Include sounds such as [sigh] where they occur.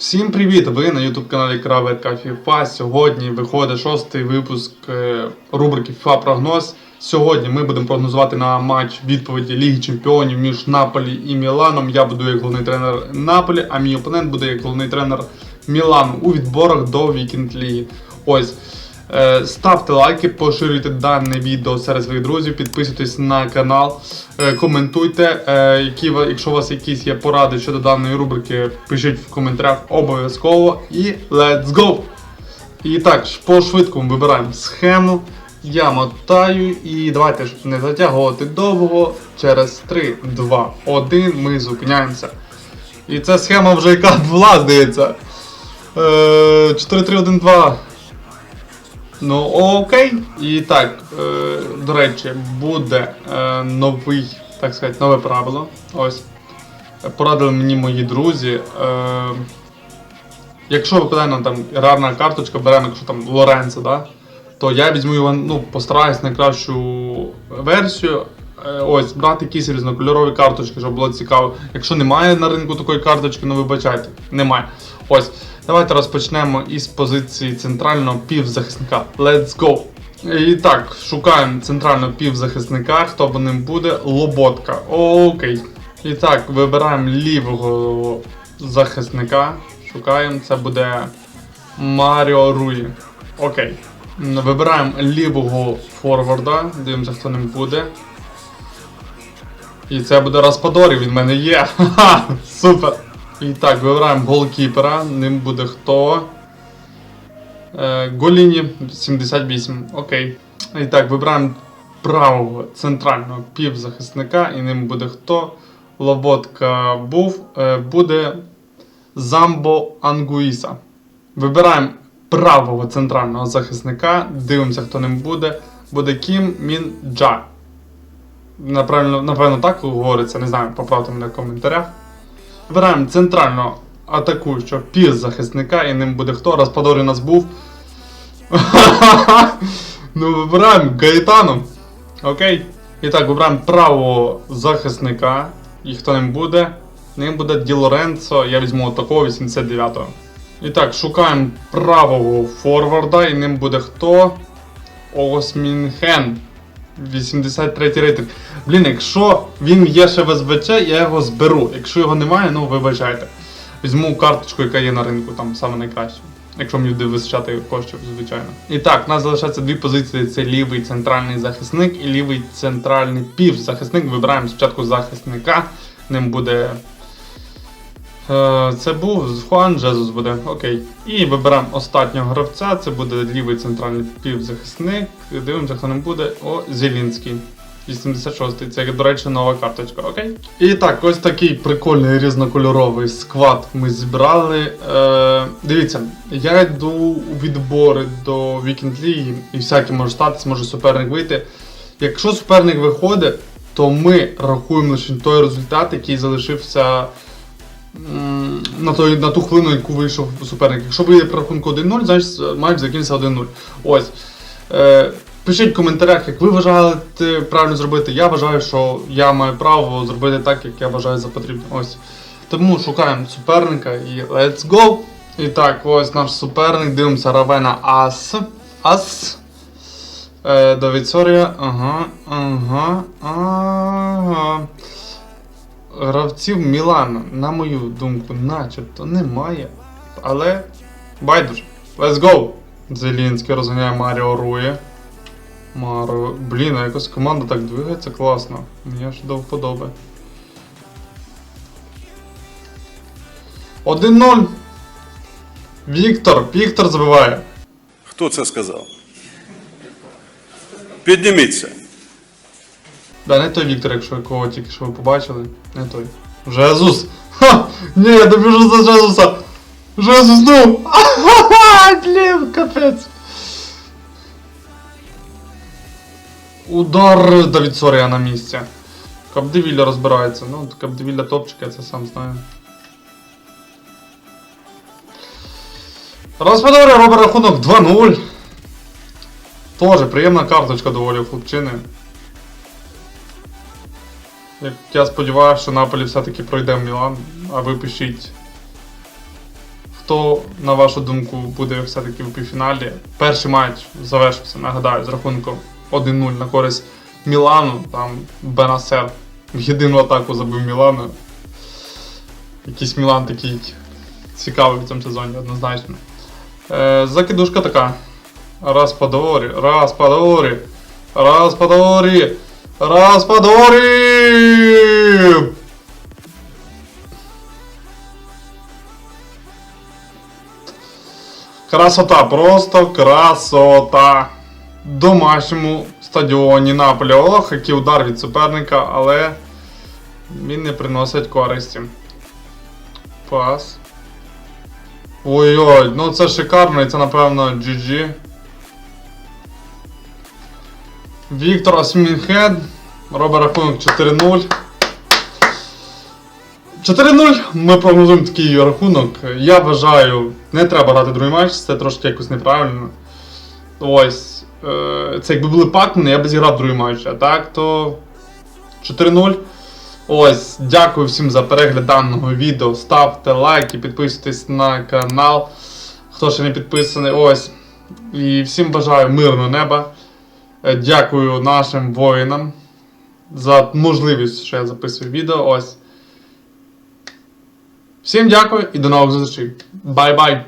Всім привіт! Ви на YouTube каналі Краветка FIFA. Сьогодні виходить шостий випуск е, рубрики FIFA Прогноз. Сьогодні ми будемо прогнозувати на матч відповіді Ліги Чемпіонів між Наполі і Міланом. Я буду як головний тренер Наполі, а мій опонент буде як головний тренер Мілану у відборах до Вікінд Ліги. Ось. Е, Ставте лайки, поширюйте дане відео серед своїх друзів, підписуйтесь на канал, е, коментуйте. Е, Які, якщо у вас якісь є поради щодо даної рубрики, пишіть в коментарях обов'язково. І let's go! І так, по швидкому вибираємо схему. Я мотаю і давайте, щоб не затягувати довго. Через 3, 2, 1 ми зупиняємося. І ця схема вже яка була, здається. Е, 4, 3, 1, 2. Ну окей. І так, е, до речі, буде е, новий, так сказати, нове правило. Ось. Порадили мені мої друзі. Е, якщо випадає там рарна карточка, беремо, якщо там Лоренцо, да, то я візьму його, ну, постараюсь найкращу версію. Е, Ось, брати якісь різнокольорові карточки, щоб було цікаво. Якщо немає на ринку такої карточки, ну вибачайте, немає. Ось, давайте розпочнемо із позиції центрального півзахисника. Let's go! І так, шукаємо центрального півзахисника, хто б ним буде? Лоботка. Окей. І так, вибираємо лівого захисника. Шукаємо, це буде Маріо Руї. Окей. Вибираємо лівого форварда, дивимося, хто ним буде. І це буде Распадорі, він в мене є. Ха-ха! Супер! І так, вибираємо голкіпера, ним буде хто? Е, Голіні 78. Окей. І так, вибираємо правого центрального півзахисника, і ним буде хто? Лоботка був, е, буде Замбо Ангуїса. Вибираємо правого центрального захисника, дивимося, хто ним буде. Буде Кім Мін Джа. Напевно, напевно, так говориться, не знаю, поправте мене в коментарях. Вибираємо центрального атакуючого півзахисника, і ним буде хто? Распадор у нас був. [laughs] ну, вибираємо Гаїтану. Окей. І так, вибираємо правого захисника. І хто ним буде? Ним буде Ді Лоренцо, я візьму такого 89-го. І так, шукаємо правого форварда, і ним буде хто? Осмінхен. 83 рейтинг. Блін, якщо він є ще в СБЧ, я його зберу. Якщо його немає, ну вибачайте. Візьму карточку, яка є на ринку, там саме найкраще. Якщо мені буде вистачати коштів, звичайно. І так, у нас залишається дві позиції: це лівий центральний захисник і лівий центральний півзахисник. Вибираємо спочатку захисника. Ним буде. Е, Це був Хуан Джезус буде, окей. І вибираємо останнього гравця, це буде лівий центральний півзахисник. Дивимося, хто ним буде. О, Зелінський. 86-й. Це, до речі, нова карточка, окей? І так, ось такий прикольний різнокольоровий склад ми зібрали. Е, дивіться, я йду у відбори до Weekend League і всяке може статись, може суперник вийти. Якщо суперник виходить, то ми рахуємо лише той результат, який залишився на, той, на ту хвилину, яку вийшов суперник. Якщо вийде по рахунку 1-0, значить матч закінчиться 1-0. Ось. Е, пишіть в коментарях, як ви вважаєте правильно зробити. Я вважаю, що я маю право зробити так, як я вважаю за потрібне. Ось. Тому шукаємо суперника і let's go. І так, ось наш суперник. Дивимося Равена Ас. Ас. Е, Давід Сорія. Ага, ага, ага. Гравців Мілана, на мою думку, начебто немає. Але байдуже. Let's go! Зелінський розганяє Маріо Рує. Маро. Блін, а якось команда так двигається класно. Мені аж до вподоби. 1-0. Віктор. Віктор забиває. Хто це сказав? Підніміться. Да, не той Віктор, якщо кого тільки що ви побачили. Не той. Жезус! Ха! Ні, я добіжу за Жезуса! Жезус, ну! Блін, капець! Удар Давід Сорія на місці. Капдевілля розбирається. Ну, Капдевілля топчик, я це сам знаю. Розпадоря робить рахунок 2-0. Тоже приємна карточка доволі хлопчини. Я сподіваюся, що Наполі все-таки пройде в Мілан, а ви пишіть Хто, на вашу думку, буде все-таки в півфіналі? Перший матч завершився, нагадаю, з рахунком 1-0 на користь Мілану. Там Бенасер в єдину атаку забив Мілану. Якийсь Мілан такий цікавий в цьому сезоні, однозначно. Е, закидушка така. Распадорі, Распадорі, Распадорі, Распадорі! Красота, просто красота. Домашньому стадіоні Наполі Олах, який удар від суперника, але він не приносить користі. Пас. Ой-ой, ну це шикарно і це напевно GG. Віктор Осмінхед робить рахунок 4-0. 4-0. Ми прогнозуємо такий рахунок. Я вважаю, не треба грати другий матч, це трошки якось неправильно. Ось. Е, це якби були пакмани, я б зіграв другий матч. А так, то 4-0. Ось, дякую всім за перегляд даного відео. Ставте лайки, підписуйтесь на канал. Хто ще не підписаний, ось. І всім бажаю мирного неба. Е, Дякую нашим воїнам за можливість, що я записую відео. Ось. Всім дякую і до нових зустрічей. Бай-бай!